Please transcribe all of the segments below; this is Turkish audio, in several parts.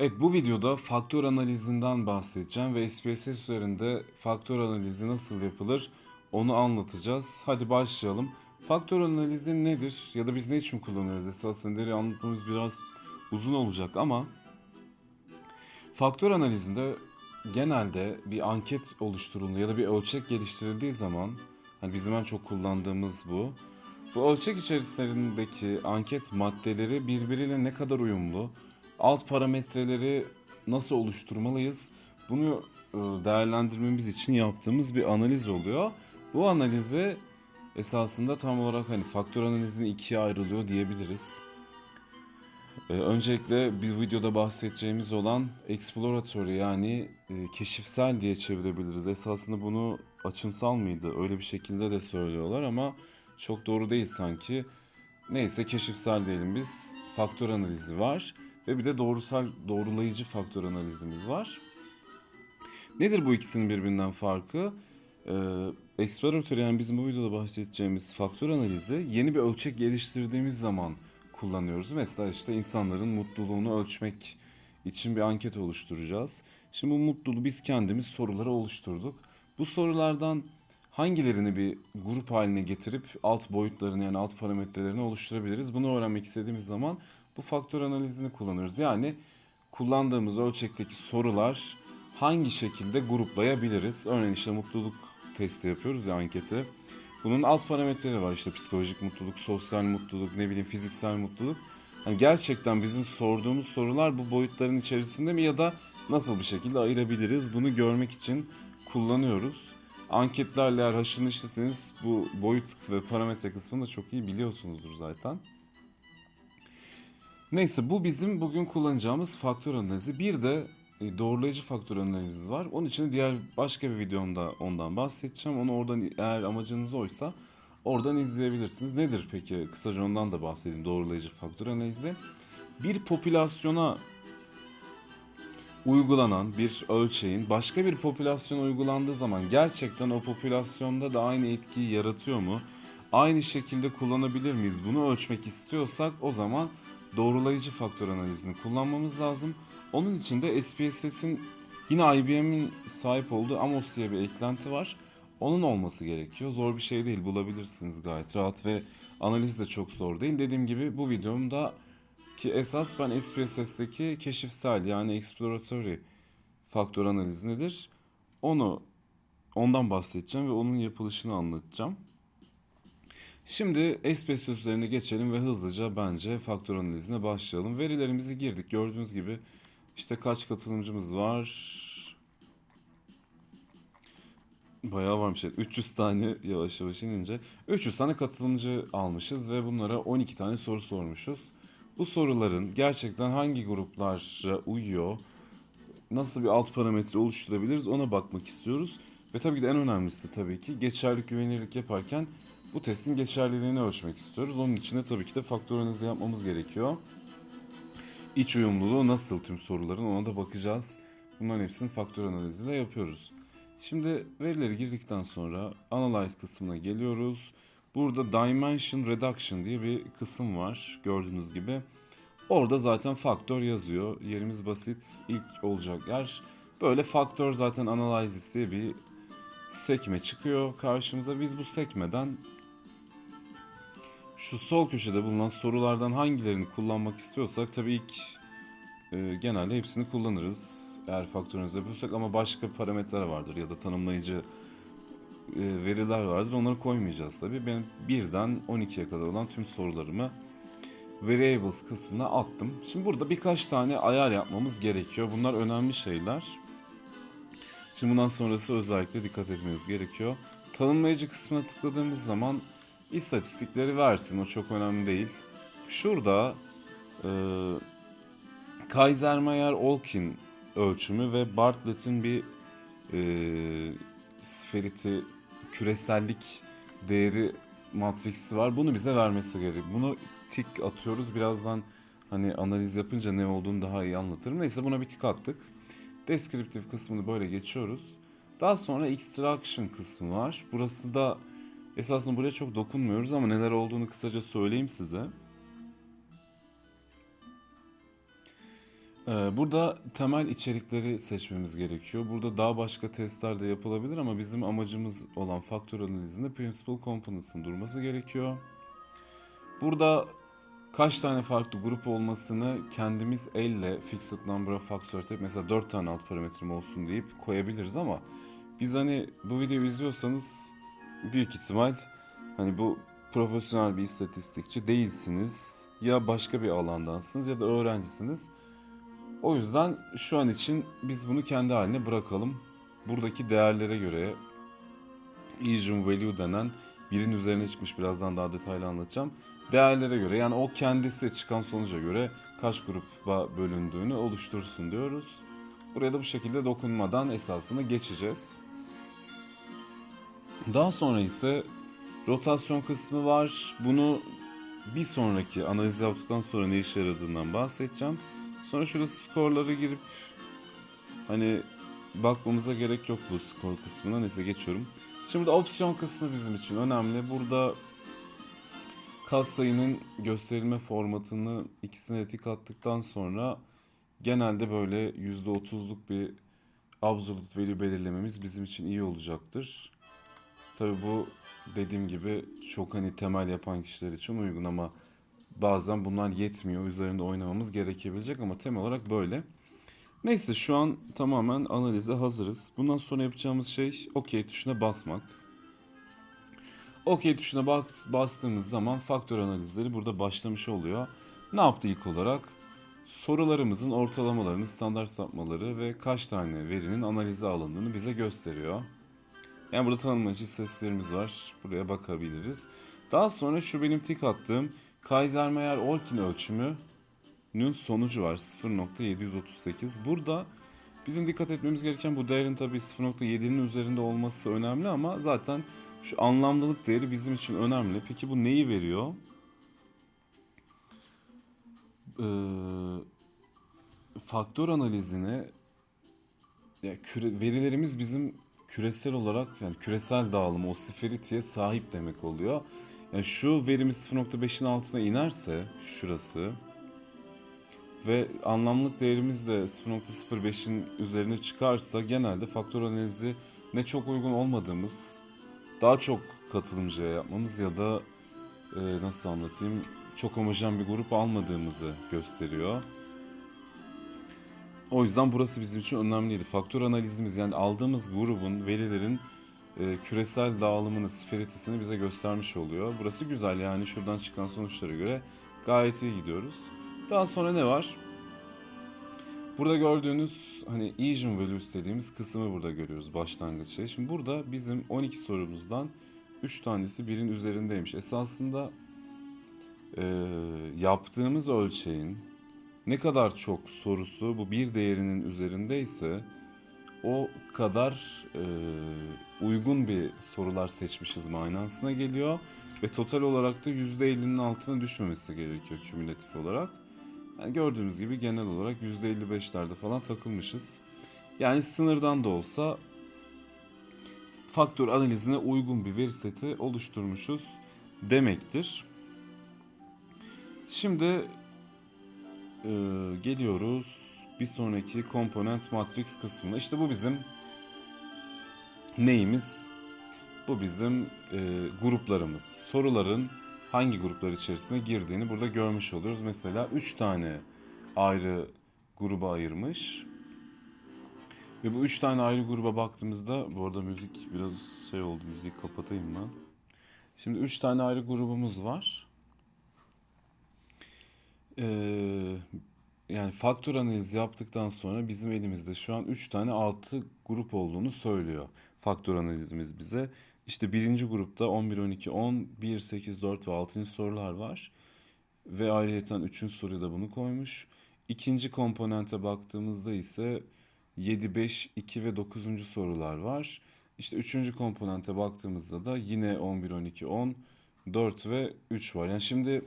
Evet bu videoda faktör analizinden bahsedeceğim ve SPSS üzerinde faktör analizi nasıl yapılır onu anlatacağız. Hadi başlayalım. Faktör analizi nedir ya da biz ne için kullanıyoruz esasında deri anlatmamız biraz uzun olacak ama faktör analizinde genelde bir anket oluşturulduğu ya da bir ölçek geliştirildiği zaman hani bizim en çok kullandığımız bu. Bu ölçek içerisindeki anket maddeleri birbiriyle ne kadar uyumlu, alt parametreleri nasıl oluşturmalıyız? Bunu e, değerlendirmemiz için yaptığımız bir analiz oluyor. Bu analize esasında tam olarak hani faktör analizini ikiye ayrılıyor diyebiliriz. Ee, öncelikle bir videoda bahsedeceğimiz olan exploratory yani e, keşifsel diye çevirebiliriz. Esasında bunu açımsal mıydı? Öyle bir şekilde de söylüyorlar ama çok doğru değil sanki. Neyse keşifsel diyelim biz. Faktör analizi var ve bir de doğrusal doğrulayıcı faktör analizimiz var. Nedir bu ikisinin birbirinden farkı? Ee, exploratory yani bizim bu videoda bahsedeceğimiz faktör analizi yeni bir ölçek geliştirdiğimiz zaman kullanıyoruz. Mesela işte insanların mutluluğunu ölçmek için bir anket oluşturacağız. Şimdi bu mutluluğu biz kendimiz sorulara oluşturduk. Bu sorulardan hangilerini bir grup haline getirip alt boyutlarını yani alt parametrelerini oluşturabiliriz? Bunu öğrenmek istediğimiz zaman bu faktör analizini kullanıyoruz. Yani kullandığımız ölçekteki sorular hangi şekilde gruplayabiliriz? Örneğin işte mutluluk testi yapıyoruz ya anketi. Bunun alt parametreleri var işte psikolojik mutluluk, sosyal mutluluk, ne bileyim fiziksel mutluluk. Hani gerçekten bizim sorduğumuz sorular bu boyutların içerisinde mi ya da nasıl bir şekilde ayırabiliriz? Bunu görmek için kullanıyoruz. Anketlerle eğer haşır bu boyut ve parametre kısmını da çok iyi biliyorsunuzdur zaten. Neyse bu bizim bugün kullanacağımız faktör analizi. Bir de e, doğrulayıcı faktör analizimiz var. Onun için diğer başka bir videomda ondan bahsedeceğim. Onu oradan eğer amacınız oysa oradan izleyebilirsiniz. Nedir peki? Kısaca ondan da bahsedeyim doğrulayıcı faktör analizi. Bir popülasyona uygulanan bir ölçeğin başka bir popülasyona uygulandığı zaman gerçekten o popülasyonda da aynı etkiyi yaratıyor mu? Aynı şekilde kullanabilir miyiz? Bunu ölçmek istiyorsak o zaman doğrulayıcı faktör analizini kullanmamız lazım. Onun için de SPSS'in yine IBM'in sahip olduğu Amos diye bir eklenti var. Onun olması gerekiyor. Zor bir şey değil bulabilirsiniz gayet rahat ve analiz de çok zor değil. Dediğim gibi bu videomda ki esas ben SPSS'teki keşifsel yani exploratory faktör analizi nedir? Onu ondan bahsedeceğim ve onun yapılışını anlatacağım. Şimdi SPS üzerine geçelim ve hızlıca bence faktör analizine başlayalım. Verilerimizi girdik. Gördüğünüz gibi işte kaç katılımcımız var? Bayağı varmış. 300 tane yavaş yavaş inince. 300 tane katılımcı almışız ve bunlara 12 tane soru sormuşuz. Bu soruların gerçekten hangi gruplara uyuyor, nasıl bir alt parametre oluşturabiliriz ona bakmak istiyoruz. Ve tabii ki de en önemlisi tabii ki geçerlik güvenilirlik yaparken bu testin geçerliliğini ölçmek istiyoruz. Onun için de tabii ki de faktör analizi yapmamız gerekiyor. İç uyumluluğu nasıl tüm soruların ona da bakacağız. Bunların hepsini faktör analiziyle yapıyoruz. Şimdi verileri girdikten sonra Analyze kısmına geliyoruz. Burada Dimension Reduction diye bir kısım var gördüğünüz gibi. Orada zaten faktör yazıyor. Yerimiz basit. İlk olacak yer. Böyle faktör zaten Analysis diye bir sekme çıkıyor karşımıza. Biz bu sekmeden şu sol köşede bulunan sorulardan hangilerini kullanmak istiyorsak tabii ilk e, genelde hepsini kullanırız. Eğer faktörünüzü yapıyorsak ama başka parametreler vardır ya da tanımlayıcı e, veriler vardır. Onları koymayacağız tabii. Ben birden 12'ye kadar olan tüm sorularımı variables kısmına attım. Şimdi burada birkaç tane ayar yapmamız gerekiyor. Bunlar önemli şeyler. Şimdi bundan sonrası özellikle dikkat etmeniz gerekiyor. Tanımlayıcı kısmına tıkladığımız zaman istatistikleri versin. O çok önemli değil. Şurada e, Kaiser Olkin ölçümü ve Bartlett'in bir e, sferiti küresellik değeri matriksi var. Bunu bize vermesi gerek. Bunu tik atıyoruz. Birazdan hani analiz yapınca ne olduğunu daha iyi anlatırım. Neyse buna bir tik attık. Descriptive kısmını böyle geçiyoruz. Daha sonra extraction kısmı var. Burası da esasında buraya çok dokunmuyoruz ama neler olduğunu kısaca söyleyeyim size. Ee, Burada temel içerikleri seçmemiz gerekiyor. Burada daha başka testler de yapılabilir ama bizim amacımız olan faktör analizinde principal components'ın durması gerekiyor. Burada kaç tane farklı grup olmasını kendimiz elle fixed number of factors deyip mesela 4 tane alt parametrem olsun deyip koyabiliriz ama biz hani bu videoyu izliyorsanız büyük ihtimal hani bu profesyonel bir istatistikçi değilsiniz. Ya başka bir alandansınız ya da öğrencisiniz. O yüzden şu an için biz bunu kendi haline bırakalım. Buradaki değerlere göre Asian Value denen birin üzerine çıkmış birazdan daha detaylı anlatacağım. Değerlere göre yani o kendisi çıkan sonuca göre kaç gruba bölündüğünü oluştursun diyoruz. Buraya da bu şekilde dokunmadan esasını geçeceğiz. Daha sonra ise rotasyon kısmı var. Bunu bir sonraki analiz yaptıktan sonra ne işe yaradığından bahsedeceğim. Sonra şurada skorları girip hani bakmamıza gerek yok bu skor kısmına. Neyse geçiyorum. Şimdi burada opsiyon kısmı bizim için önemli. Burada kas sayının gösterilme formatını ikisine tik attıktan sonra genelde böyle %30'luk bir absolute value belirlememiz bizim için iyi olacaktır. Tabi bu dediğim gibi çok hani temel yapan kişiler için uygun ama bazen bunlar yetmiyor. Üzerinde oynamamız gerekebilecek ama temel olarak böyle. Neyse şu an tamamen analize hazırız. Bundan sonra yapacağımız şey OK tuşuna basmak. OK tuşuna bas, bastığımız zaman faktör analizleri burada başlamış oluyor. Ne yaptı ilk olarak? Sorularımızın ortalamalarını, standart sapmaları ve kaç tane verinin analize alındığını bize gösteriyor. Yani burada tanımlayıcı seslerimiz var. Buraya bakabiliriz. Daha sonra şu benim tik attığım Kaiser-Meyer-Olkin ölçümünün sonucu var 0.738. Burada bizim dikkat etmemiz gereken bu değerin tabii 0.7'nin üzerinde olması önemli ama zaten şu anlamlılık değeri bizim için önemli. Peki bu neyi veriyor? Ee, faktör analizine ya küre, verilerimiz bizim küresel olarak yani küresel dağılım o siferity'ye sahip demek oluyor. Yani şu verimiz 0.5'in altına inerse şurası ve anlamlık değerimiz de 0.05'in üzerine çıkarsa genelde faktör analizi ne çok uygun olmadığımız daha çok katılımcıya yapmamız ya da e, nasıl anlatayım çok homojen bir grup almadığımızı gösteriyor. O yüzden burası bizim için önemliydi. Faktör analizimiz yani aldığımız grubun, verilerin e, küresel dağılımını, sferitisini bize göstermiş oluyor. Burası güzel yani şuradan çıkan sonuçlara göre gayet iyi gidiyoruz. Daha sonra ne var? Burada gördüğünüz hani Asian Values dediğimiz kısmı burada görüyoruz başlangıç şey. Şimdi burada bizim 12 sorumuzdan 3 tanesi birin üzerindeymiş. Esasında e, yaptığımız ölçeğin ne kadar çok sorusu bu bir değerinin üzerindeyse o kadar e, uygun bir sorular seçmişiz manasına geliyor. Ve total olarak da %50'nin altına düşmemesi gerekiyor kümülatif olarak. Yani gördüğünüz gibi genel olarak %55'lerde falan takılmışız. Yani sınırdan da olsa faktör analizine uygun bir veri seti oluşturmuşuz demektir. Şimdi e, geliyoruz bir sonraki komponent matrix kısmına. İşte bu bizim neyimiz? Bu bizim e, gruplarımız. Soruların hangi gruplar içerisine girdiğini burada görmüş oluyoruz. Mesela 3 tane ayrı gruba ayırmış. Ve bu 3 tane ayrı gruba baktığımızda bu arada müzik biraz şey oldu. Müziği kapatayım ben. Şimdi 3 tane ayrı grubumuz var. Ee, yani faktör analizi yaptıktan sonra bizim elimizde şu an 3 tane altı grup olduğunu söylüyor faktör analizimiz bize. İşte birinci grupta 11, 12, 10, 1, 8, 4 ve 6. sorular var. Ve ayrıyeten 3. soruya da bunu koymuş. İkinci komponente baktığımızda ise 7, 5, 2 ve 9. sorular var. İşte üçüncü komponente baktığımızda da yine 11, 12, 10, 4 ve 3 var. Yani şimdi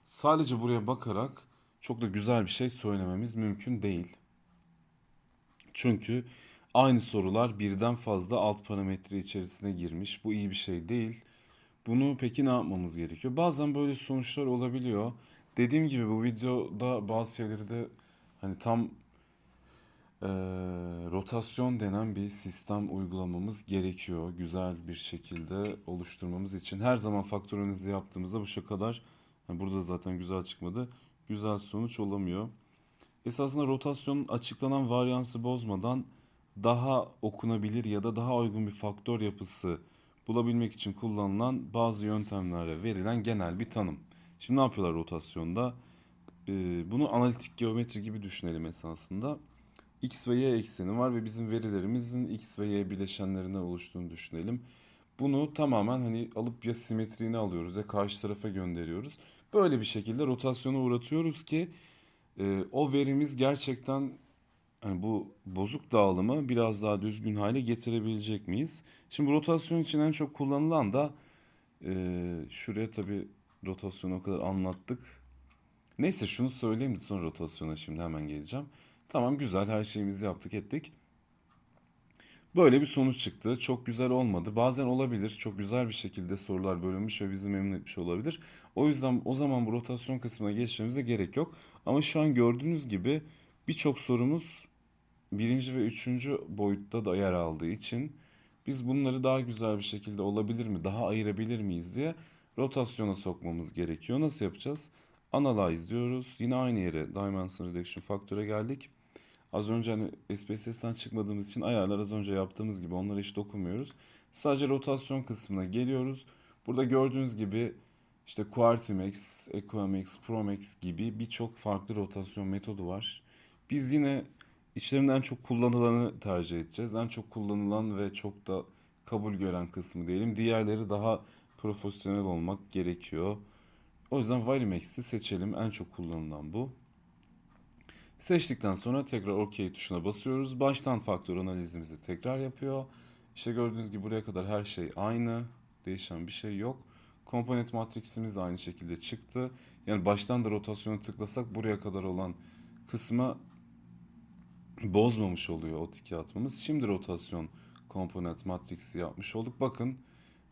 sadece buraya bakarak çok da güzel bir şey söylememiz mümkün değil. Çünkü aynı sorular birden fazla alt parametre içerisine girmiş. Bu iyi bir şey değil. Bunu peki ne yapmamız gerekiyor? Bazen böyle sonuçlar olabiliyor. Dediğim gibi bu videoda bazı şeyleri de hani tam eee, rotasyon denen bir sistem uygulamamız gerekiyor. Güzel bir şekilde oluşturmamız için. Her zaman faktör analizi yaptığımızda bu şu hani burada zaten güzel çıkmadı, güzel sonuç olamıyor. Esasında rotasyonun açıklanan varyansı bozmadan daha okunabilir ya da daha uygun bir faktör yapısı bulabilmek için kullanılan bazı yöntemlere verilen genel bir tanım. Şimdi ne yapıyorlar rotasyonda? Ee, bunu analitik geometri gibi düşünelim esasında. X ve Y ekseni var ve bizim verilerimizin X ve Y bileşenlerinden oluştuğunu düşünelim. Bunu tamamen hani alıp ya simetriğini alıyoruz ya karşı tarafa gönderiyoruz. Böyle bir şekilde rotasyona uğratıyoruz ki e, o verimiz gerçekten hani bu bozuk dağılımı biraz daha düzgün hale getirebilecek miyiz? Şimdi rotasyon için en çok kullanılan da e, şuraya tabii rotasyonu o kadar anlattık. Neyse şunu söyleyeyim de sonra rotasyona şimdi hemen geleceğim. Tamam güzel her şeyimizi yaptık ettik. Böyle bir sonuç çıktı. Çok güzel olmadı. Bazen olabilir. Çok güzel bir şekilde sorular bölünmüş ve bizi memnun etmiş olabilir. O yüzden o zaman bu rotasyon kısmına geçmemize gerek yok. Ama şu an gördüğünüz gibi birçok sorumuz birinci ve üçüncü boyutta da yer aldığı için biz bunları daha güzel bir şekilde olabilir mi, daha ayırabilir miyiz diye rotasyona sokmamız gerekiyor. Nasıl yapacağız? Analyze diyoruz. Yine aynı yere Dimension Reduction Factor'a geldik. Az önce hani SPSS'ten çıkmadığımız için ayarlar az önce yaptığımız gibi onlara hiç dokunmuyoruz. Sadece rotasyon kısmına geliyoruz. Burada gördüğünüz gibi işte Quartimex, Equamex, Promex gibi birçok farklı rotasyon metodu var. Biz yine içlerinden en çok kullanılanı tercih edeceğiz. En çok kullanılan ve çok da kabul gören kısmı diyelim. Diğerleri daha profesyonel olmak gerekiyor. O yüzden Valimex'i seçelim. En çok kullanılan bu. Seçtikten sonra tekrar OK tuşuna basıyoruz. Baştan faktör analizimizi tekrar yapıyor. İşte gördüğünüz gibi buraya kadar her şey aynı. Değişen bir şey yok. Komponent matriksimiz aynı şekilde çıktı. Yani baştan da rotasyonu tıklasak buraya kadar olan kısma bozmamış oluyor o tiki atmamız. Şimdi rotasyon komponent matriksi yapmış olduk. Bakın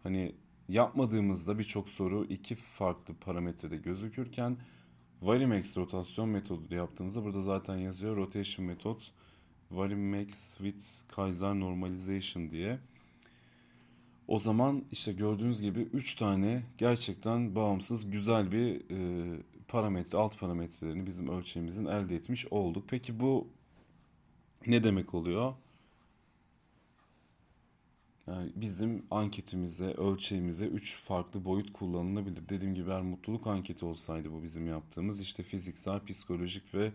hani yapmadığımızda birçok soru iki farklı parametrede gözükürken Varimax rotasyon metodu yaptığınızda burada zaten yazıyor rotation method Varimax with Kaiser normalization diye. O zaman işte gördüğünüz gibi 3 tane gerçekten bağımsız güzel bir e, parametre, alt parametrelerini bizim ölçeğimizin elde etmiş olduk. Peki bu ne demek oluyor? Yani bizim anketimize, ölçeğimize 3 farklı boyut kullanılabilir. Dediğim gibi eğer mutluluk anketi olsaydı bu bizim yaptığımız işte fiziksel, psikolojik ve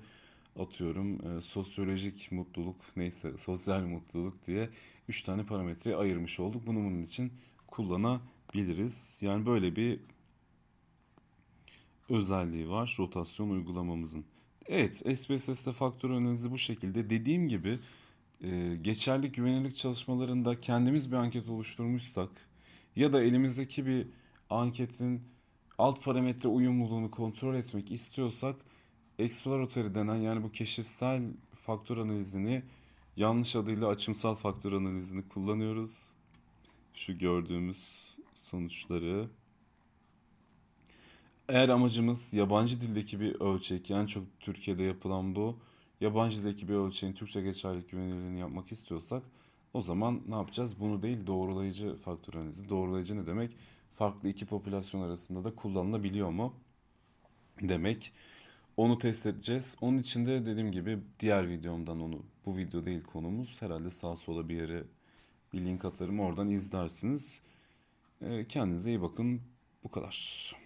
atıyorum e, sosyolojik mutluluk neyse sosyal mutluluk diye 3 tane parametreye ayırmış olduk. Bunu bunun için kullanabiliriz. Yani böyle bir özelliği var rotasyon uygulamamızın. Evet, SPSS'te faktör analizi bu şekilde. Dediğim gibi e, geçerli güvenilirlik çalışmalarında kendimiz bir anket oluşturmuşsak ya da elimizdeki bir anketin alt parametre uyumluluğunu kontrol etmek istiyorsak exploratory denen yani bu keşifsel faktör analizini yanlış adıyla açımsal faktör analizini kullanıyoruz. Şu gördüğümüz sonuçları. Eğer amacımız yabancı dildeki bir ölçek, yani çok Türkiye'de yapılan bu, yabancı dildeki bir ölçeğin Türkçe geçerlilik güvenilirliğini yapmak istiyorsak o zaman ne yapacağız? Bunu değil doğrulayıcı faktör analizi. Doğrulayıcı ne demek? Farklı iki popülasyon arasında da kullanılabiliyor mu? Demek. Onu test edeceğiz. Onun için de dediğim gibi diğer videomdan onu, bu video değil konumuz. Herhalde sağa sola bir yere bir link atarım. Oradan izlersiniz. Ee, Kendinize iyi bakın. Bu kadar.